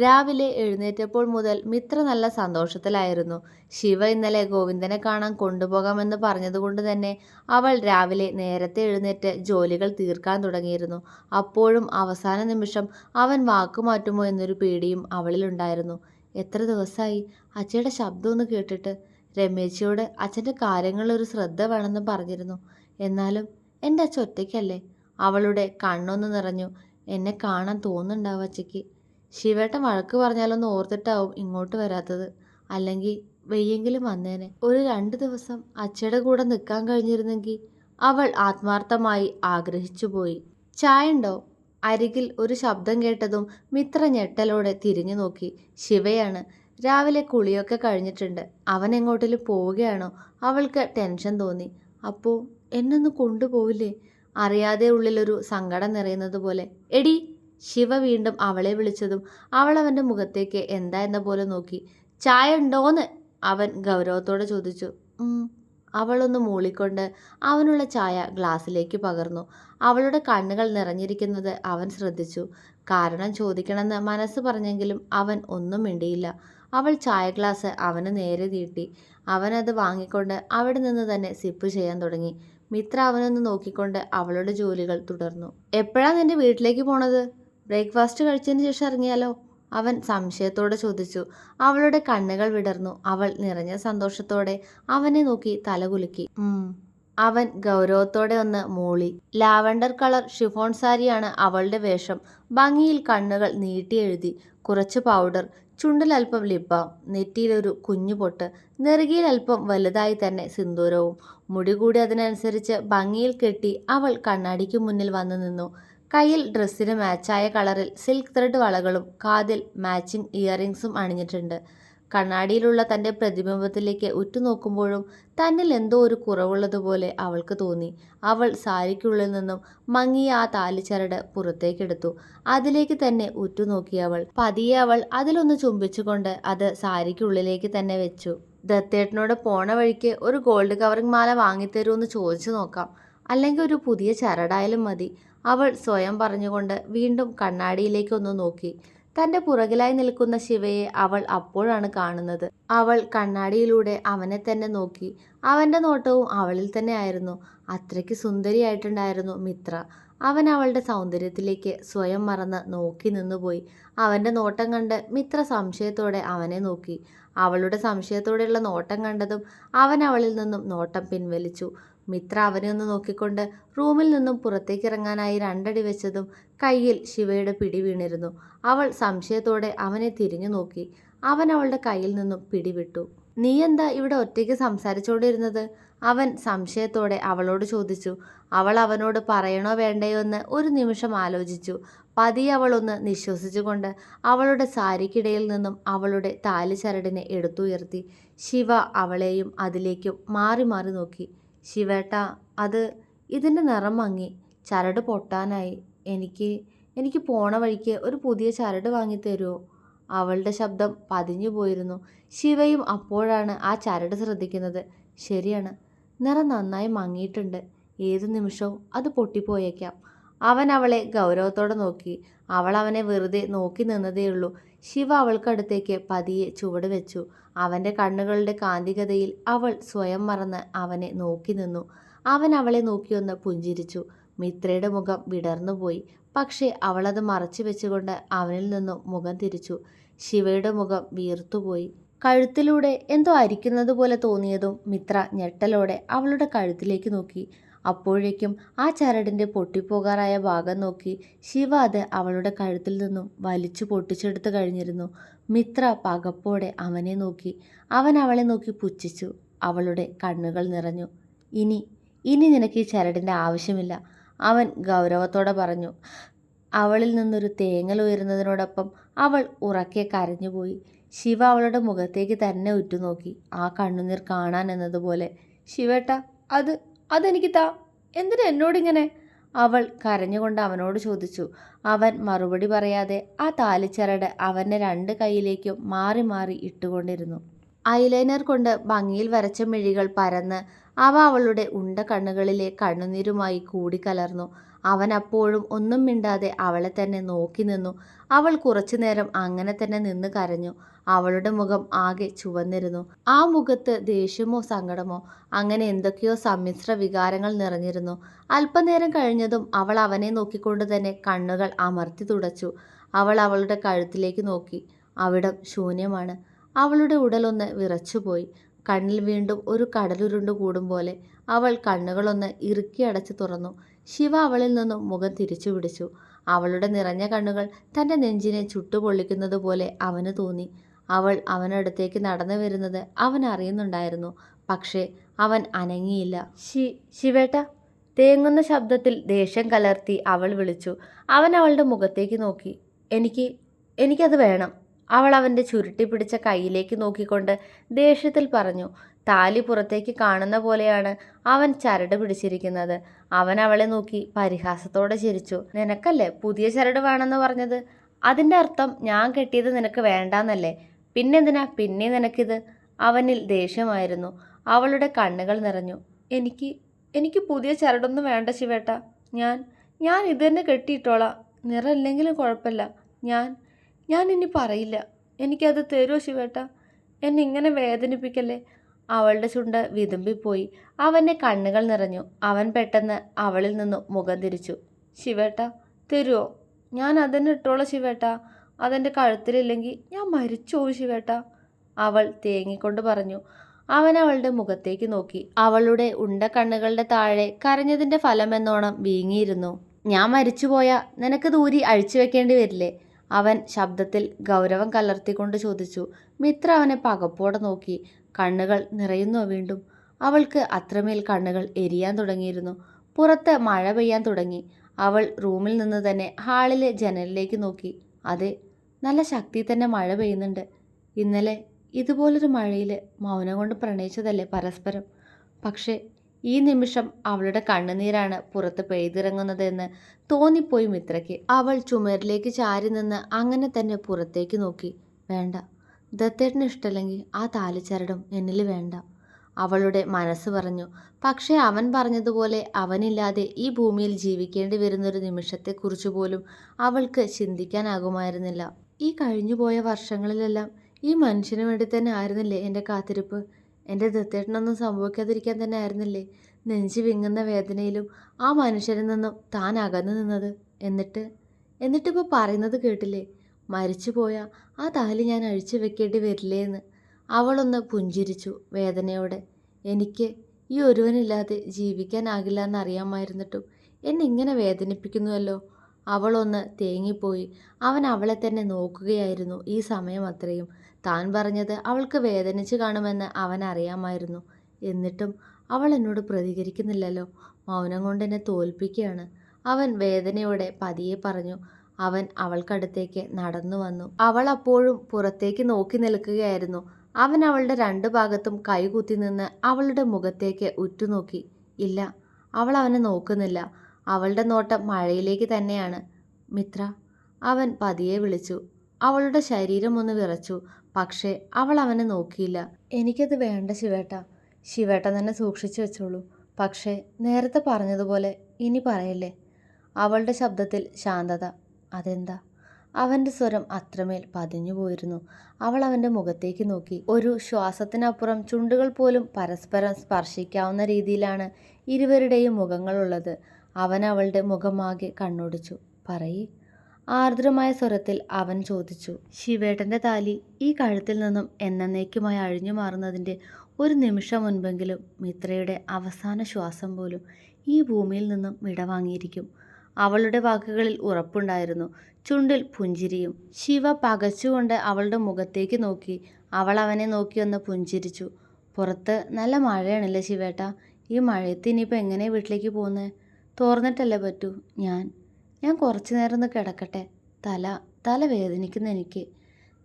രാവിലെ എഴുന്നേറ്റപ്പോൾ മുതൽ മിത്ര നല്ല സന്തോഷത്തിലായിരുന്നു. ശിവ ഇന്നലെ ഗോവിന്ദനെ കാണാൻ കൊണ്ടുപോകാമെന്ന് പറഞ്ഞതുകൊണ്ട് തന്നെ അവൾ രാവിലെ നേരത്തെ എഴുന്നേറ്റ് ജോലികൾ തീർക്കാൻ തുടങ്ങിയിരുന്നു. അപ്പോഴും അവസാന നിമിഷം അവൻ വാക്കുമാറ്റുമോ എന്നൊരു പേടിയും അവളിലുണ്ടായിരുന്നു എത്ര ദിവസമായി അച്ഛയുടെ ശബ്ദമൊന്ന് കേട്ടിട്ട്. രമേശിയോട് അച്ഛന്റെ കാര്യങ്ങളൊരു ശ്രദ്ധ വേണമെന്ന് പറഞ്ഞിരുന്നു. എന്നാലും എന്റെ അച്ഛൻ ഒറ്റയ്ക്കല്ലേ? അവളുടെ കണ്ണൊന്ന് നിറഞ്ഞു. എന്നെ കാണാൻ തോന്നുന്നുണ്ടാവും അച്ഛയ്ക്ക്. ശിവേട്ടൻ വഴക്ക് പറഞ്ഞാലൊന്ന് ഓർത്തിട്ടാവും ഇങ്ങോട്ട് വരാത്തത്. അല്ലെങ്കിൽ വെയ്യെങ്കിലും വന്നേനെ. ഒരു രണ്ട് ദിവസം അച്ഛയുടെ കൂടെ നിൽക്കാൻ കഴിഞ്ഞിരുന്നെങ്കിൽ അവൾ ആത്മാർത്ഥമായി ആഗ്രഹിച്ചു പോയി. ചായ ഉണ്ടോ അരികിൽ ഒരു ശബ്ദം കേട്ടതും മിത്ര ഞെട്ടലോടെ തിരിഞ്ഞു നോക്കി. ശിവയാണ്. രാവിലെ കുളിയൊക്കെ കഴിഞ്ഞിട്ടുണ്ട്. അവൻ എങ്ങോട്ടിലും പോവുകയാണോ? അവൾക്ക് ടെൻഷൻ തോന്നി. അപ്പോൾ എന്നൊന്ന് കൊണ്ടുപോവില്ലേ? അറിയാതെ ഉള്ളിലൊരു സങ്കടം നിറയുന്നത് പോലെ. എടി ശിവ വീണ്ടും അവളെ വിളിച്ചതും അവൾ അവന്റെ മുഖത്തേക്ക് എന്താ എന്ന പോലെ നോക്കി. ചായ ഉണ്ടോന്ന് അവൻ ഗൗരവത്തോടെ ചോദിച്ചു. അവളൊന്ന് മൂളിക്കൊണ്ട് അവനുള്ള ചായ ഗ്ലാസ്സിലേക്ക് പകർന്നു. അവളുടെ കണ്ണുകൾ നിറഞ്ഞിരിക്കുന്നത് അവൻ ശ്രദ്ധിച്ചു. കാരണം ചോദിക്കണമെന്ന് മനസ്സ് പറഞ്ഞെങ്കിലും അവൻ ഒന്നും മിണ്ടിയില്ല. അവൾ ചായ ഗ്ലാസ് അവന് നേരെ തീട്ടി അവനത് വാങ്ങിക്കൊണ്ട് അവിടെ നിന്ന് തന്നെ സിപ്പ് ചെയ്യാൻ തുടങ്ങി. മിത്ര അവനൊന്ന് നോക്കിക്കൊണ്ട് അവളുടെ ജോലികൾ തുടർന്നു. എപ്പോഴാണ് നിന്റെ വീട്ടിലേക്ക് പോണത്? ബ്രേക്ക്ഫാസ്റ്റ് കഴിച്ചതിന് ശേഷം ഇറങ്ങിയാലോ? അവൻ സംശയത്തോടെ ചോദിച്ചു. അവളുടെ കണ്ണുകൾ വിടർന്നു. അവൾ നിറഞ്ഞ സന്തോഷത്തോടെ അവനെ നോക്കി തലകുലുക്കി. അവൻ ഗൗരവത്തോടെ ഒന്ന് മൂളി. ലാവണ്ടർ കളർ ഷിഫോൺ സാരിയാണ് അവളുടെ വേഷം. ഭംഗിയിൽ കണ്ണുകൾ നീട്ടി എഴുതി. കുറച്ച് പൗഡർ ചുണ്ടിലൽപ്പം ലിപ്പാം നെറ്റിയിലൊരു കുഞ്ഞു പൊട്ട് നെറുകിയിൽ അല്പം വലുതായി തന്നെ സിന്ദൂരവും. മുടി കൂടി അതിനനുസരിച്ച് ഭംഗിയിൽ കെട്ടി അവൾ കണ്ണാടിക്ക് മുന്നിൽ വന്നു നിന്നു. കയ്യിൽ ഡ്രസ്സിന് മാച്ചായ കളറിൽ സിൽക്ക് ത്രെഡ് വളകളും കാതിൽ മാച്ചിങ് ഇയറിങ്സും അണിഞ്ഞിട്ടുണ്ട്. കണ്ണാടിയിലുള്ള തന്റെ പ്രതിബിംബത്തിലേക്ക് ഉറ്റുനോക്കുമ്പോഴും തന്നിൽ എന്തോ ഒരു കുറവുള്ളതുപോലെ അവൾക്ക് തോന്നി. അവൾ സാരിക്കുള്ളിൽ നിന്നും മങ്ങിയ ആ താലിച്ചരട് പുറത്തേക്കെടുത്തു. അതിലേക്ക് തന്നെ ഉറ്റുനോക്കി അവൾ. പതിയെ അവൾ അതിലൊന്ന് ചുംബിച്ചുകൊണ്ട് അത് സാരിക്കുള്ളിലേക്ക് തന്നെ വെച്ചു. ദത്തേട്ടനോട് പോണ വഴിക്ക് ഒരു ഗോൾഡ് കവറിംഗ് മാല വാങ്ങിത്തരുമെന്ന് ചോദിച്ചു നോക്കാം. അല്ലെങ്കിൽ ഒരു പുതിയ ചരടായാലും മതി. അവൾ സ്വയം പറഞ്ഞുകൊണ്ട് വീണ്ടും കണ്ണാടിയിലേക്കൊന്ന് നോക്കി. തന്റെ പുറകിലായി നിൽക്കുന്ന ശിവയെ അവൾ അപ്പോഴാണ് കാണുന്നത്. അവൾ കണ്ണാടിയിലൂടെ അവനെ തന്നെ നോക്കി. അവന്റെ നോട്ടവും അവളിൽ തന്നെ ആയിരുന്നു. അത്രയ്ക്ക് സുന്ദരിയായിട്ടുണ്ടായിരുന്നു മിത്ര. അവൻ അവളുടെ സൗന്ദര്യത്തിലേക്ക് സ്വയം മറന്ന് നോക്കി നിന്നുപോയി. അവന്റെ നോട്ടം കണ്ട് മിത്ര സംശയത്തോടെ അവനെ നോക്കി. അവളുടെ സംശയത്തോടെയുള്ള നോട്ടം കണ്ടതും അവൻ അവളിൽ നിന്നും നോട്ടം പിൻവലിച്ചു. മിത്ര അവനെ ഒന്ന് നോക്കിക്കൊണ്ട് റൂമിൽ നിന്നും പുറത്തേക്ക് ഇറങ്ങാനായി രണ്ടടി വെച്ചതും കയ്യിൽ ശിവയുടെ പിടി വീണിരുന്നു. അവൾ സംശയത്തോടെ അവനെ തിരിഞ്ഞു നോക്കി. അവൻ അവളുടെ കയ്യിൽ നിന്നും പിടിവിട്ടു. നീ എന്താ ഇവിടെ ഒറ്റയ്ക്ക് സംസാരിച്ചുകൊണ്ടിരുന്നത് അവൻ സംശയത്തോടെ അവളോട് ചോദിച്ചു. അവൾ അവനോട് പറയണോ വേണ്ടയോ എന്ന് ഒരു നിമിഷം ആലോചിച്ചു. പതിയെ അവളൊന്ന് നിശ്വസിച്ചുകൊണ്ട് അവളുടെ സാരിക്കിടയിൽ നിന്നും അവളുടെ താലിച്ചരടിനെ എടുത്തുയർത്തി. ശിവ അവളെയും അതിലേക്കും മാറി മാറി നോക്കി. ശിവേട്ട അത് ഇതിന്റെ നിറം മങ്ങി. ചരട് പൊട്ടാനായി. എനിക്ക് എനിക്ക് പോണ വഴിക്ക് ഒരു പുതിയ ചരട് വാങ്ങി തരുമോ അവളുടെ ശബ്ദം പതിഞ്ഞു പോയിരുന്നു. ശിവയും അപ്പോഴാണ് ആ ചരട് ശ്രദ്ധിക്കുന്നത്. ശരിയാണ് നിറം നന്നായി മങ്ങിയിട്ടുണ്ട്. ഏത് നിമിഷവും അത് പൊട്ടിപ്പോയേക്കാം. അവൻ അവളെ ഗൗരവത്തോടെ നോക്കി. അവൾ അവനെ വെറുതെ നോക്കി നിന്നതേയുള്ളൂ. ശിവ അവൾക്കടുത്തേക്ക് പതിയെ ചുവട് വെച്ചു. അവന്റെ കണ്ണുകളുടെ കാന്തികതയിൽ അവൾ സ്വയം മറന്ന് അവനെ നോക്കി നിന്നു. അവൻ അവളെ നോക്കിയൊന്ന് പുഞ്ചിരിച്ചു. മിത്രയുടെ മുഖം വിടർന്നുപോയി പക്ഷേ അവളത് മറച്ചു വെച്ചുകൊണ്ട് അവനിൽ നിന്നും മുഖം തിരിച്ചു. ശിവയുടെ മുഖം വീർത്തുപോയി കഴുത്തിലൂടെ എന്തോ അരിക്കുന്നത് പോലെ തോന്നിയതും മിത്ര ഞെട്ടലോടെ അവളുടെ കഴുത്തിലേക്ക് നോക്കി. അപ്പോഴേക്കും ആ ചരടിന്റെ പൊട്ടിപ്പോകാറായ ഭാഗം നോക്കി ശിവ അത് അവളുടെ കഴുത്തിൽ നിന്നും വലിച്ചു പൊട്ടിച്ചെടുത്തു കഴിഞ്ഞിരുന്നു. മിത്ര പകപ്പോടെ അവനെ നോക്കി. അവൻ അവളെ നോക്കി പുച്ഛിച്ചു. അവളുടെ കണ്ണുകൾ നിറഞ്ഞു. ഇനി ഇനി നിനക്ക് ഈ ചരടിന്റെ ആവശ്യമില്ല അവൻ ഗൗരവത്തോടെ പറഞ്ഞു. അവളിൽ നിന്നൊരു തേങ്ങൽ ഉയരുന്നതിനോടൊപ്പം അവൾ ഉറക്കെ കരഞ്ഞുപോയി ശിവ അവളുടെ മുഖത്തേക്ക് തന്നെ ഉറ്റുനോക്കി. ആ കണ്ണുനീർ കാണാൻ എന്നതുപോലെ ശിവേട്ട അത് അതെനിക്ക് താ. എന്തിനാ എന്നോടിങ്ങനെ? അവൾ കരഞ്ഞുകൊണ്ട് അവനോട് ചോദിച്ചു. അവൻ മറുപടി പറയാതെ ആ താലിച്ചരട് അവന്റെ രണ്ട് കൈയിലേക്കും മാറി മാറി ഇട്ടുകൊണ്ടിരുന്നു. ഐലൈനർ കൊണ്ട് ഭംഗിയിൽ വരച്ച മിഴികൾ പരന്ന് അവ അവളുടെ ഉണ്ട കണ്ണുകളിലെ കണ്ണുനീരുമായി കൂടിക്കലർന്നു. അവൻ അപ്പോഴും ഒന്നും മിണ്ടാതെ അവളെ തന്നെ നോക്കി നിന്നു. അവൾ കുറച്ചു നേരം അങ്ങനെ തന്നെ നിന്ന് കരഞ്ഞു. അവളുടെ മുഖം ആകെ ചുവന്നിരുന്നു. ആ മുഖത്ത് ദേഷ്യമോ സങ്കടമോ അങ്ങനെ എന്തൊക്കെയോ സമ്മിശ്ര വികാരങ്ങൾ നിറഞ്ഞിരുന്നു. അല്പനേരം കഴിഞ്ഞതും അവൾ അവനെ നോക്കിക്കൊണ്ട് തന്നെ കണ്ണുകൾ അമർത്തി തുടച്ചു. അവൾ അവളുടെ കഴുത്തിലേക്ക് നോക്കി. അവിടം ശൂന്യമാണ്. അവളുടെ ഉടലൊന്ന് വിറച്ചുപോയി. കണ്ണിൽ വീണ്ടും ഒരു കടലുരുണ്ട് കൂടും പോലെ അവൾ കണ്ണുകളൊന്ന് ഇറുക്കി അടച്ചു തുറന്നു. ശിവ അവളിൽ നിന്നും മുഖം തിരിച്ചു പിടിച്ചു. അവളുടെ നിറഞ്ഞ കണ്ണുകൾ തന്റെ നെഞ്ചിനെ ചുട്ടുപൊള്ളിക്കുന്നത് പോലെ അവന് തോന്നി. അവൾ അവനടുത്തേക്ക് നടന്നു വരുന്നത് അവൻ അറിയുന്നുണ്ടായിരുന്നു. പക്ഷേ അവൻ അനങ്ങിയില്ല. ശി ശിവേട്ട തേങ്ങുന്ന ശബ്ദത്തിൽ ദേഷ്യം കലർത്തി അവൾ വിളിച്ചു. അവൻ അവളുടെ മുഖത്തേക്ക് നോക്കി. എനിക്ക് എനിക്കത് വേണം. അവൾ അവന്റെ ചുരുട്ടി പിടിച്ച കൈയിലേക്ക് നോക്കിക്കൊണ്ട് ദേഷ്യത്തിൽ പറഞ്ഞു. താലി പുറത്തേക്ക് കാണുന്ന പോലെയാണ് അവൻ ചരട് പിടിച്ചിരിക്കുന്നത്. അവൻ അവളെ നോക്കി പരിഹാസത്തോടെ ചിരിച്ചു. നിനക്കല്ലേ പുതിയ ചരട് വേണമെന്ന് പറഞ്ഞത്? അതിന്റെ അർത്ഥം ഞാൻ കെട്ടിയത് നിനക്ക് വേണ്ടാന്നല്ലേ? പിന്നെന്തിനാ പിന്നെ നിനക്കിത്? അവനിൽ ദേഷ്യമായിരുന്നു. അവളുടെ കണ്ണുകൾ നിറഞ്ഞു. എനിക്ക് എനിക്ക് പുതിയ ചരടൊന്നും വേണ്ട ശിവേട്ട. ഞാൻ ഞാൻ ഇത് തന്നെ കെട്ടിയിട്ടോളാം. നിറമില്ലെങ്കിലും കുഴപ്പമില്ല. ഞാൻ ഞാൻ ഇനി പറയില്ല. എനിക്കത് തരുമോ ശിവേട്ട? എന്നെ ഇങ്ങനെ വേദനിപ്പിക്കല്ലേ? അവളുടെ ചുണ്ട് വിതുമ്പിപ്പോയി. അവന്റെ കണ്ണുകൾ നിറഞ്ഞു. അവൻ പെട്ടെന്ന് അവളിൽ നിന്നും മുഖം തിരിച്ചു. ശിവേട്ട തരുമോ ഞാൻ അതെന്നെ ഇട്ടോളാം ശിവേട്ട. അതെന്റെ കഴുത്തിലില്ലെങ്കിൽ ഞാൻ മരിച്ചു ശിവേട്ട. അവൾ തേങ്ങിക്കൊണ്ട് പറഞ്ഞു. അവൻ അവളുടെ മുഖത്തേക്ക് നോക്കി. അവളുടെ ഉണ്ട കണ്ണുകളുടെ താഴെ കരഞ്ഞതിന്റെ ഫലമെന്നോണം വീങ്ങിയിരുന്നു. ഞാൻ മരിച്ചുപോയാ നിനക്ക് ദൂരി അഴിച്ചു വെക്കേണ്ടി വരില്ലേ? അവൻ ശബ്ദത്തിൽ ഗൗരവം കലർത്തിക്കൊണ്ട് ചോദിച്ചു. മിത്ര അവനെ പകപ്പോടെ നോക്കി. കണ്ണുകൾ നിറയുന്നോ വീണ്ടും. അവൾക്ക് അത്രമേൽ കണ്ണുകൾ എരിയാൻ തുടങ്ങിയിരുന്നു. പുറത്ത് മഴ പെയ്യാൻ തുടങ്ങി. അവൾ റൂമിൽ നിന്ന് തന്നെ ഹാളിലെ ജനലിലേക്ക് നോക്കി. അതെ നല്ല ശക്തി തന്നെ മഴ പെയ്യുന്നുണ്ട്. ഇന്നലെ ഇതുപോലൊരു മഴയിൽ മൗനം കൊണ്ട് പ്രണയിച്ചതല്ലേ പരസ്പരം? പക്ഷേ ഈ നിമിഷം അവളുടെ കണ്ണുനീരാണ് പുറത്ത് പെയ്തിറങ്ങുന്നതെന്ന് തോന്നിപ്പോയി മിത്രയ്ക്ക്. അവൾ ചുമരിലേക്ക് ചാരി നിന്ന് അങ്ങനെ തന്നെ പുറത്തേക്ക് നോക്കി. വേണ്ട ദത്തേട്ടന് ഇഷ്ടമല്ലെങ്കിൽ ആ താലിച്ചരടും എന്നിൽ വേണ്ട. അവളുടെ മനസ്സ് പറഞ്ഞു പക്ഷേ അവൻ പറഞ്ഞതുപോലെ അവനില്ലാതെ ഈ ഭൂമിയിൽ ജീവിക്കേണ്ടി വരുന്നൊരു നിമിഷത്തെക്കുറിച്ച് പോലും അവൾക്ക് ചിന്തിക്കാനാകുമായിരുന്നില്ല. ഈ കഴിഞ്ഞുപോയ വർഷങ്ങളിലെല്ലാം ഈ മനുഷ്യന് വേണ്ടി തന്നെ ആയിരുന്നില്ലേ എന്റെ കാത്തിരിപ്പ്? എന്റെ ദത്തേട്ടനൊന്നും സംഭവിക്കാതിരിക്കാൻ തന്നെ ആയിരുന്നില്ലേ? നെഞ്ചു വിങ്ങുന്ന വേദനയിലും ആ മനുഷ്യരിൽ നിന്നും താൻ അകന്നു നിന്നത്? എന്നിട്ട് എന്നിട്ടിപ്പോൾ പറയുന്നത് കേട്ടില്ലേ? മരിച്ചുപോയ ആ താലി ഞാൻ അഴിച്ചു വെക്കേണ്ടി വരില്ലേന്ന്. അവളൊന്ന് പുഞ്ചിരിച്ചു വേദനയോടെ. എനിക്ക് ഈ ഒരുവനില്ലാതെ ജീവിക്കാനാകില്ല എന്നറിയാമായിരുന്നിട്ടും എന്നെ ഇങ്ങനെ വേദനിപ്പിക്കുന്നുവല്ലോ. അവളൊന്ന് തേങ്ങിപ്പോയി. അവൻ അവളെ തന്നെ നോക്കുകയായിരുന്നു ഈ സമയം അത്രയും. താൻ പറഞ്ഞത് അവൾക്ക് വേദനിച്ച് കാണുമെന്ന് അവൻ അറിയാമായിരുന്നു. എന്നിട്ടും അവൾ എന്നോട് പ്രതികരിക്കുന്നില്ലല്ലോ. മൗനം കൊണ്ട് എന്നെ തോൽപ്പിക്കുകയാണ്. അവൻ വേദനയോടെ പതിയെ പറഞ്ഞു അവൻ അവൾക്കടുത്തേക്ക് നടന്നു വന്നു. അവൾ അപ്പോഴും പുറത്തേക്ക് നോക്കി നിൽക്കുകയായിരുന്നു. അവൻ അവളുടെ രണ്ട് ഭാഗത്തും കൈകുത്തി നിന്ന് അവളുടെ മുഖത്തേക്ക് ഉറ്റുനോക്കി. ഇല്ല അവൾ അവനെ നോക്കുന്നില്ല. അവളുടെ നോട്ടം മഴയിലേക്ക് തന്നെയാണ്. മിത്ര അവൻ പതിയെ വിളിച്ചു. അവളുടെ ശരീരം ഒന്ന് വിറച്ചു. പക്ഷേ അവൾ അവനെ നോക്കിയില്ല. എനിക്കത് വേണ്ട ശിവേട്ട. ശിവേട്ട തന്നെ സൂക്ഷിച്ചു വെച്ചോളൂ. പക്ഷേ നേരത്തെ പറഞ്ഞതുപോലെ ഇനി പറയല്ലേ? അവളുടെ ശബ്ദത്തിൽ ശാന്തത. അതെന്താ? അവന്റെ സ്വരം അത്രമേൽ പതിഞ്ഞു പോയിരുന്നു. അവൾ അവന്റെ മുഖത്തേക്ക് നോക്കി. ഒരു ശ്വാസത്തിനപ്പുറം ചുണ്ടുകൾ പോലും പരസ്പരം സ്പർശിക്കാവുന്ന രീതിയിലാണ് ഇരുവരുടെയും മുഖങ്ങളുള്ളത്. അവൻ അവളുടെ മുഖമാകെ കണ്ണോടിച്ചു. പറയേ. ആർദ്രമായ സ്വരത്തിൽ അവൻ ചോദിച്ചു. ശിവേട്ടന്റെ താലി ഈ കഴുത്തിൽ നിന്നും എന്നേക്കുമായി അഴിഞ്ഞു മാറുന്നതിന്റെ ഒരു നിമിഷം മുൻപെങ്കിലും മിത്രയുടെ അവസാന ശ്വാസം പോലും ഈ ഭൂമിയിൽ നിന്നും വിടവാങ്ങിയിരിക്കും. അവളുടെ വാക്കുകളിൽ ഉറപ്പുണ്ടായിരുന്നു. ചുണ്ടിൽ പുഞ്ചിരിയും. ശിവ പകച്ചുകൊണ്ട് അവളുടെ മുഖത്തേക്ക് നോക്കി. അവൾ അവനെ നോക്കി ഒന്ന് പുഞ്ചിരിച്ചു. പുറത്ത് നല്ല മഴയാണല്ലേ ശിവേട്ട? ഈ മഴയത്ത് ഇനിയിപ്പോൾ എങ്ങനെ വീട്ടിലേക്ക് പോകുന്നത് തോർന്നിട്ടല്ലേ പറ്റൂ ഞാൻ. ഞാൻ കുറച്ചു നേരം ഒന്ന് കിടക്കട്ടെ. തല തല വേദനിക്കുന്നു എനിക്ക്.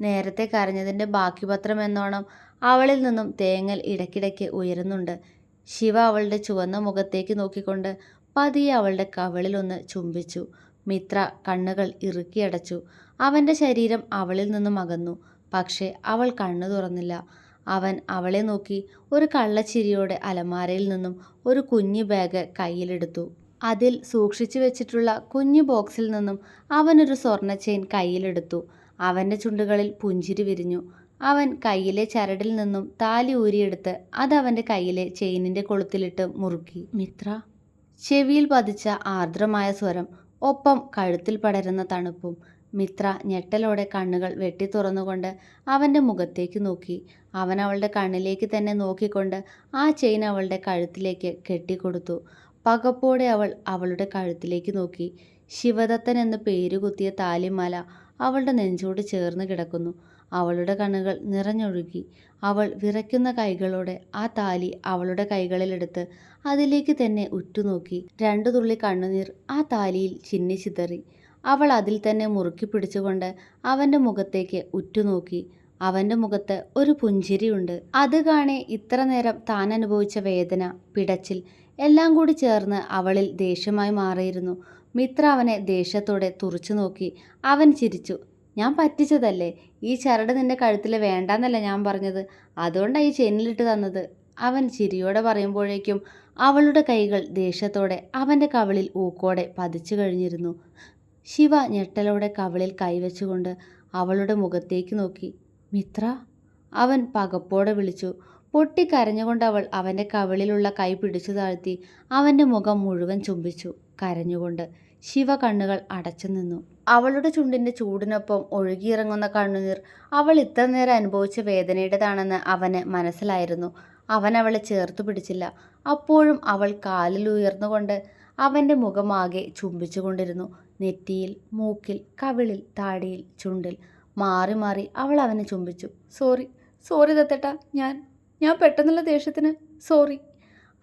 നേരത്തെ കരഞ്ഞതിന്റെ ബാക്കി പത്രം എന്നോണം അവളിൽ നിന്നും തേങ്ങൽ ഇടയ്ക്കിടയ്ക്ക് ഉയരുന്നുണ്ട്. ശിവ അവളുടെ ചുവന്ന മുഖത്തേക്ക് നോക്കിക്കൊണ്ട് പതിയെ അവളുടെ കവളിലൊന്ന് ചുംബിച്ചു. മിത്ര കണ്ണുകൾ ഇറുക്കിയടച്ചു അവന്റെ ശരീരം അവളിൽ നിന്നും അകന്നു. പക്ഷേ അവൾ കണ്ണു തുറന്നില്ല. അവൻ അവളെ നോക്കി ഒരു കള്ളച്ചിരിയോടെ അലമാരയിൽ നിന്നും ഒരു കുഞ്ഞു ബാഗ് കയ്യിലെടുത്തു. അതിൽ സൂക്ഷിച്ചു വെച്ചിട്ടുള്ള കുഞ്ഞു ബോക്സിൽ നിന്നും അവനൊരു സ്വർണ ചെയിൻ കയ്യിലെടുത്തു. അവന്റെ ചുണ്ടുകളിൽ പുഞ്ചിരി വിരിഞ്ഞു. അവൻ കയ്യിലെ ചരടിൽ നിന്നും താലി ഊരിയെടുത്ത് അത് അതവന്റെ കയ്യിലെ ചെയിനിന്റെ കൊളുത്തിലിട്ട് മുറുക്കി. മിത്ര ചെവിയിൽ പതിച്ച ആർദ്രമായ സ്വരം ഒപ്പം കഴുത്തിൽ പടരുന്ന തണുപ്പും മിത്ര ഞെട്ടലോടെ കണ്ണുകൾ വെട്ടി തുറന്നുകൊണ്ട് അവന്റെ മുഖത്തേക്ക് നോക്കി. അവൻ അവളുടെ കണ്ണിലേക്ക് തന്നെ നോക്കിക്കൊണ്ട് ആ ചെയിൻ അവളുടെ കഴുത്തിലേക്ക് കെട്ടിക്കൊടുത്തു. പകപ്പോടെ അവൾ അവളുടെ കഴുത്തിലേക്ക് നോക്കി. ശിവദത്തൻ എന്ന് പേരുകുത്തിയ താലിമാല അവളുടെ നെഞ്ചോട് ചേർന്ന് കിടക്കുന്നു. അവളുടെ കണ്ണുകൾ നിറഞ്ഞൊഴുകി. അവൾ വിറയ്ക്കുന്ന കൈകളോടെ ആ താലി അവളുടെ കൈകളിലെടുത്ത് അതിലേക്ക് തന്നെ ഉറ്റുനോക്കി. രണ്ടു തുള്ളി കണ്ണുനീർ ആ താലിയിൽ ചിന്നി ചിതറി. അവൾ അതിൽ തന്നെ മുറുക്കി പിടിച്ചുകൊണ്ട് അവന്റെ മുഖത്തേക്ക് ഉറ്റുനോക്കി. അവന്റെ മുഖത്ത് ഒരു പുഞ്ചിരിയുണ്ട്. അത് കാണെ ഇത്ര നേരം താൻ അനുഭവിച്ച വേദന പിടച്ചിൽ എല്ലാം കൂടി ചേർന്ന് അവളിൽ ദേഷ്യമായി മാറിയിരുന്നു. മിത്ര അവനെ ദേഷ്യത്തോടെ തുറച്ചു നോക്കി. അവൻ ചിരിച്ചു. ഞാൻ പറ്റിച്ചതല്ലേ? ഈ ചരട് നിന്റെ കഴുത്തിൽ വേണ്ടാന്നല്ല ഞാൻ പറഞ്ഞത്? അതുകൊണ്ടാണ് ഈ ചെയിനിലിട്ട് തന്നത്. അവൻ ചിരിയോടെ പറയുമ്പോഴേക്കും അവളുടെ കൈകൾ ദേഷ്യത്തോടെ അവന്റെ കവളിൽ ഊക്കോടെ പതിച്ചു കഴിഞ്ഞിരുന്നു. ശിവ ഞെട്ടലോടെ കവിളിൽ കൈവച്ചുകൊണ്ട് അവളുടെ മുഖത്തേക്ക് നോക്കി. മിത്ര? അവൻ പകപ്പോടെ വിളിച്ചു. പൊട്ടിക്കരഞ്ഞുകൊണ്ട് അവൾ അവന്റെ കവളിലുള്ള കൈ പിടിച്ചു താഴ്ത്തി അവന്റെ മുഖം മുഴുവൻ ചുംബിച്ചു കരഞ്ഞുകൊണ്ട്. ശിവ കണ്ണുകൾ അടച്ചു നിന്നു. അവളുടെ ചുണ്ടിന്റെ ചൂടിനൊപ്പം ഒഴുകിയിറങ്ങുന്ന കണ്ണുനീർ അവൾ ഇത്ര നേരം അനുഭവിച്ച വേദനയുടേതാണെന്ന് അവന് മനസ്സിലായിരുന്നു. അവൻ അവളെ ചേർത്ത് പിടിച്ചില്ല. അപ്പോഴും അവൾ കാലിൽ ഉയർന്നുകൊണ്ട് അവന്റെ മുഖമാകെ ചുംബിച്ചുകൊണ്ടിരുന്നു നെറ്റിയിൽ മൂക്കിൽ കവിളിൽ താടിയിൽ ചുണ്ടിൽ മാറി മാറി അവൾ അവനെ ചുംബിച്ചു. സോറി സോറി തത്തട്ട ഞാൻ ഞാൻ പെട്ടെന്നുള്ള ദേഷ്യത്തിന് സോറി.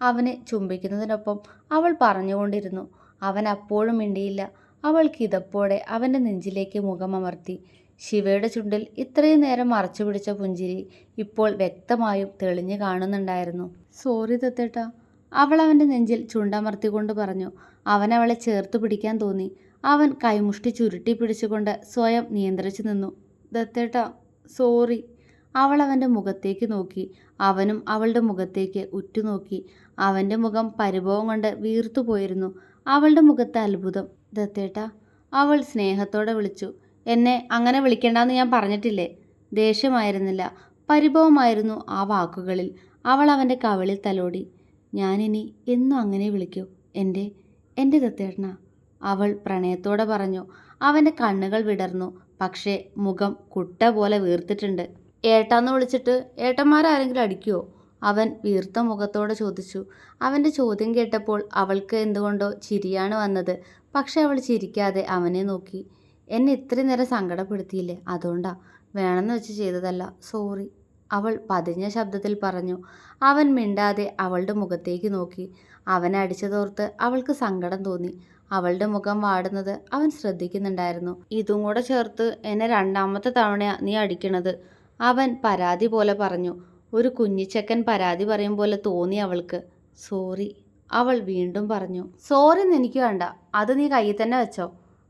അവനെ ചുംബിക്കുന്നതിനൊപ്പം അവൾ പറഞ്ഞുകൊണ്ടിരുന്നു. അവൻ അപ്പോഴും മിണ്ടിയില്ല. അവൾ കിതപ്പോടെ അവന്റെ നെഞ്ചിലേക്ക് മുഖമമർത്തി. ശിവയുടെ ചുണ്ടിൽ ഇത്രയും നേരം മറച്ചു പിടിച്ച പുഞ്ചിരി ഇപ്പോൾ വ്യക്തമായും തെളിഞ്ഞു കാണുന്നുണ്ടായിരുന്നു. സോറി തത്തേട്ട അവൾ അവന്റെ നെഞ്ചിൽ ചുണ്ടമർത്തിക്കൊണ്ട് പറഞ്ഞു. അവൻ അവളെ ചേർത്ത് പിടിക്കാൻ തോന്നി. അവൻ കൈമുഷ്ടി ചുരുട്ടി പിടിച്ചുകൊണ്ട് സ്വയം നിയന്ത്രിച്ചു നിന്നു. ദത്തേട്ട സോറി അവൾ അവന്റെ മുഖത്തേക്ക് നോക്കി. അവനും അവളുടെ മുഖത്തേക്ക് ഉറ്റുനോക്കി. അവന്റെ മുഖം പരിഭവം കൊണ്ട് വീർത്തു പോയിരുന്നു. അവളുടെ മുഖത്ത് അത്ഭുതം. ദത്തേട്ട അവൾ സ്നേഹത്തോടെ വിളിച്ചു. എന്നെ അങ്ങനെ വിളിക്കേണ്ടെന്ന് ഞാൻ പറഞ്ഞിട്ടില്ലേ? ദേഷ്യമായിരുന്നില്ല. പരിഭവമായിരുന്നു ആ വാക്കുകളിൽ. അവൾ അവന്റെ കവളിൽ തലോടി. ഞാനിനി എന്നും അങ്ങനെ വിളിക്കൂ? എന്റെ എന്റെ ദത്തേട്ടന അവൾ പ്രണയത്തോടെ പറഞ്ഞു. അവന്റെ കണ്ണുകൾ വിടർന്നു. പക്ഷേ മുഖം കുട്ട പോലെ വീർത്തിട്ടുണ്ട്. ഏട്ടാന്ന് വിളിച്ചിട്ട് ഏട്ടന്മാരാരെങ്കിലും അടിക്കുമോ അവൻ വീർത്ത മുഖത്തോടെ ചോദിച്ചു. അവന്റെ ചോദ്യം കേട്ടപ്പോൾ അവൾക്ക് എന്തുകൊണ്ടോ ചിരിയാണ് വന്നത്. പക്ഷെ അവൾ ചിരിക്കാതെ അവനെ നോക്കി. എന്നെ ഇത്രയും നേരം സങ്കടപ്പെടുത്തിയില്ലേ? അതുകൊണ്ടാ. വേണമെന്ന് വെച്ച് ചെയ്തതല്ല. സോറി. അവൾ പതിഞ്ഞ ശബ്ദത്തിൽ പറഞ്ഞു. അവൻ മിണ്ടാതെ അവളുടെ മുഖത്തേക്ക് നോക്കി. അവനെ അടിച്ചതോർത്ത് അവൾക്ക് സങ്കടം തോന്നി. അവളുടെ മുഖം വാടുന്നത് അവൻ ശ്രദ്ധിക്കുന്നുണ്ടായിരുന്നു. ഇതും കൂടെ ചേർത്ത് എന്നെ രണ്ടാമത്തെ തവണയാ നീ അടിക്കണത് അവൻ പരാതി പോലെ പറഞ്ഞു. ഒരു കുഞ്ഞിച്ചക്കൻ പരാതി പറയും പോലെ തോന്നി അവൾക്ക്. സോറി. അവൾ വീണ്ടും പറഞ്ഞു സോറി എനിക്ക് വേണ്ട. അത് നീ കയ്യിൽ തന്നെ വെച്ചോ.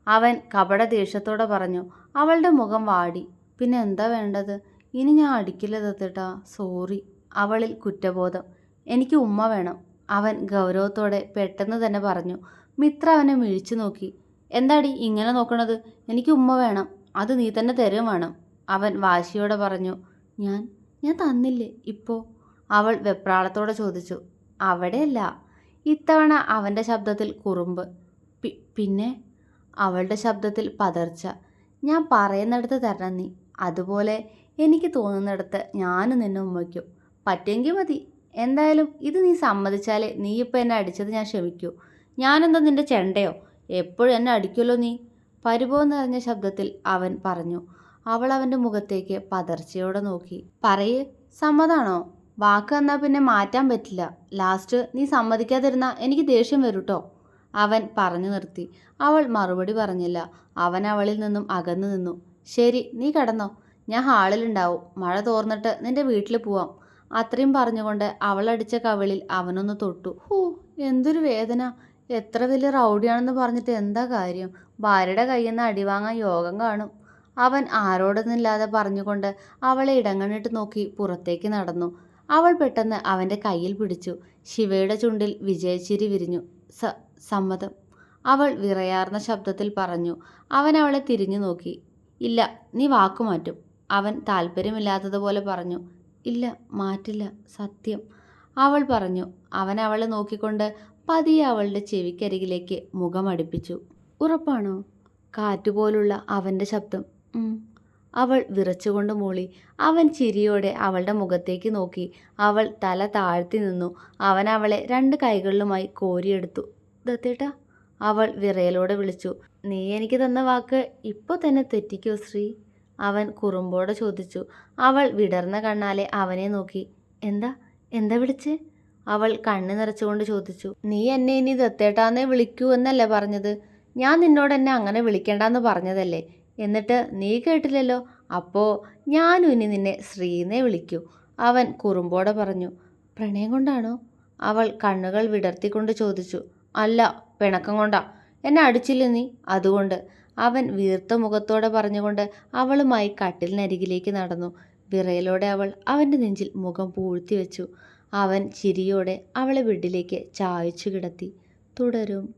അവൻ കപട ദേഷ്യത്തോടെ പറഞ്ഞു അവളുടെ മുഖം വാടി. പിന്നെ എന്താ വേണ്ടത്? ഇനി ഞാൻ അടിക്കില്ല തത്തിട്ടാ സോറി. അവളിൽ കുറ്റബോധം. എനിക്ക് ഉമ്മ വേണം. അവൻ ഗൗരവത്തോടെ പെട്ടെന്ന് തന്നെ പറഞ്ഞു മിത്ര അവനെ മിഴിച്ചു നോക്കി. എന്താടി ഇങ്ങനെ നോക്കണത്? എനിക്ക് ഉമ്മ വേണം. അത് നീ തന്നെ തരും വേണം. അവൻ വാശിയോടെ പറഞ്ഞു ഞാൻ ഞാൻ തന്നില്ലേ? ഇപ്പോൾ അവൾ വെപ്രാളത്തോടെ ചോദിച്ചു. അവിടെയല്ല. ഇത്തവണ അവന്റെ ശബ്ദത്തിൽ കുറുമ്പ്. പിന്നെ? അവളുടെ ശബ്ദത്തിൽ പതർച്ച. ഞാൻ പറയുന്നിടത്ത് തരണം നീ. അതുപോലെ എനിക്ക് തോന്നുന്നിടത്ത് ഞാനും നിന്നെ ഉമ്മയ്ക്കും. പറ്റുമെങ്കിൽ മതി. എന്തായാലും ഇത് നീ സമ്മതിച്ചാലേ നീ ഇപ്പോൾ എന്നെ അടിച്ചത് ഞാൻ ക്ഷമിക്കൂ. ഞാനെന്താ നിന്റെ ചെണ്ടയോ? എപ്പോഴും എന്നെ അടിക്കുമല്ലോ നീ. പരിഭവം നിറഞ്ഞ ശബ്ദത്തിൽ അവൻ പറഞ്ഞു. അവൾ അവന്റെ മുഖത്തേക്ക് പതർച്ചയോടെ നോക്കി. പറയേ സമ്മതാണോ? വാക്ക് എന്നാൽ പിന്നെ മാറ്റാൻ പറ്റില്ല. ലാസ്റ്റ് നീ സമ്മതിക്കാതിരുന്ന എനിക്ക് ദേഷ്യം വരൂട്ടോ? അവൻ പറഞ്ഞു നിർത്തി. അവൾ മറുപടി പറഞ്ഞില്ല. അവൻ അവളിൽ നിന്നും അകന്നു നിന്നു. ശരി നീ കടന്നോ. ഞാൻ ഹാളിലുണ്ടാവും. മഴ തോർന്നിട്ട് നിന്റെ വീട്ടിൽ പോവാം. അത്രയും പറഞ്ഞുകൊണ്ട് അവളടിച്ച കവിളിൽ അവനൊന്ന് തൊട്ടു. ഹൂ എന്തൊരു വേദന. എത്ര വലിയ റൗഡിയാണെന്ന് പറഞ്ഞിട്ട് എന്താ കാര്യം? ഭാര്യയുടെ കയ്യിൽ നിന്ന് അടിവാങ്ങാൻ യോഗം കാണും. അവൻ ആരോടൊന്നില്ലാതെ പറഞ്ഞുകൊണ്ട് അവളെ ഇടങ്ങണിട്ട് നോക്കി പുറത്തേക്ക് നടന്നു. അവൾ പെട്ടെന്ന് അവന്റെ കയ്യിൽ പിടിച്ചു. ശിവയുടെ ചുണ്ടിൽ വിജയച്ചിരി വിരിഞ്ഞു. സ സമ്മതം. അവൾ വിറയാർന്ന ശബ്ദത്തിൽ പറഞ്ഞു. അവൻ അവളെ തിരിഞ്ഞു നോക്കി. ഇല്ല നീ വാക്കു മാറ്റും. അവൻ താല്പര്യമില്ലാത്തതുപോലെ പറഞ്ഞു. ഇല്ല മാറ്റില്ല സത്യം. അവൾ പറഞ്ഞു. അവൻ അവളെ നോക്കിക്കൊണ്ട് പതിയെ അവളുടെ ചെവിക്കരികിലേക്ക് മുഖമടുപ്പിച്ചു. ഉറപ്പാണോ? കാറ്റുപോലുള്ള അവന്റെ ശബ്ദം. അവൾ വിറച്ചുകൊണ്ട് മൂളി. അവൻ ചിരിയോടെ അവളുടെ മുഖത്തേക്ക് നോക്കി. അവൾ തല താഴ്ത്തി നിന്നു. അവൻ അവളെ രണ്ട് കൈകളിലുമായി കോരിയെടുത്തു. ദത്തേട്ടാ അവൾ വിറയലോടെ വിളിച്ചു. നീ എനിക്ക് തന്ന വാക്ക് ഇപ്പോൾ തന്നെ തെറ്റിക്കോ ശ്രീ? അവൻ കുറുമ്പോടെ ചോദിച്ചു. അവൾ വിടർന്ന കണ്ണാലെ അവനെ നോക്കി. എന്താ എന്താ വിളിച്ച്? അവൾ കണ്ണു നിറച്ചുകൊണ്ട് ചോദിച്ചു. നീ എന്നെ ഇനി ദത്തേട്ടാന്നേ വിളിക്കൂ എന്നല്ലേ പറഞ്ഞത്? ഞാൻ നിന്നോട് എന്നെ അങ്ങനെ വിളിക്കേണ്ടെന്ന് പറഞ്ഞതല്ലേ? എന്നിട്ട് നീ കേട്ടില്ലല്ലോ? അപ്പോൾ ഞാനും ഇനി നിന്നെ ശ്രീനെ വിളിക്കൂ. അവൻ കുറുമ്പോടെ പറഞ്ഞു പ്രണയം കൊണ്ടാണോ? അവൾ കണ്ണുകൾ വിടർത്തിക്കൊണ്ട് ചോദിച്ചു അല്ല പിണക്കം കൊണ്ടാ. എന്നെ അടിച്ചില്ല നീ? അതുകൊണ്ട്. അവൻ വീർത്ത മുഖത്തോടെ പറഞ്ഞുകൊണ്ട് അവളുമായി കട്ടിലിനരികിലേക്ക് നടന്നു. വിറയലോടെ അവൾ അവന്റെ നെഞ്ചിൽ മുഖം പൂഴ്ത്തി വെച്ചു. അവൻ ചിരിയോടെ അവളെ ബെഡിലേക്ക് ചായച്ചു കിടത്തി. തുടരും.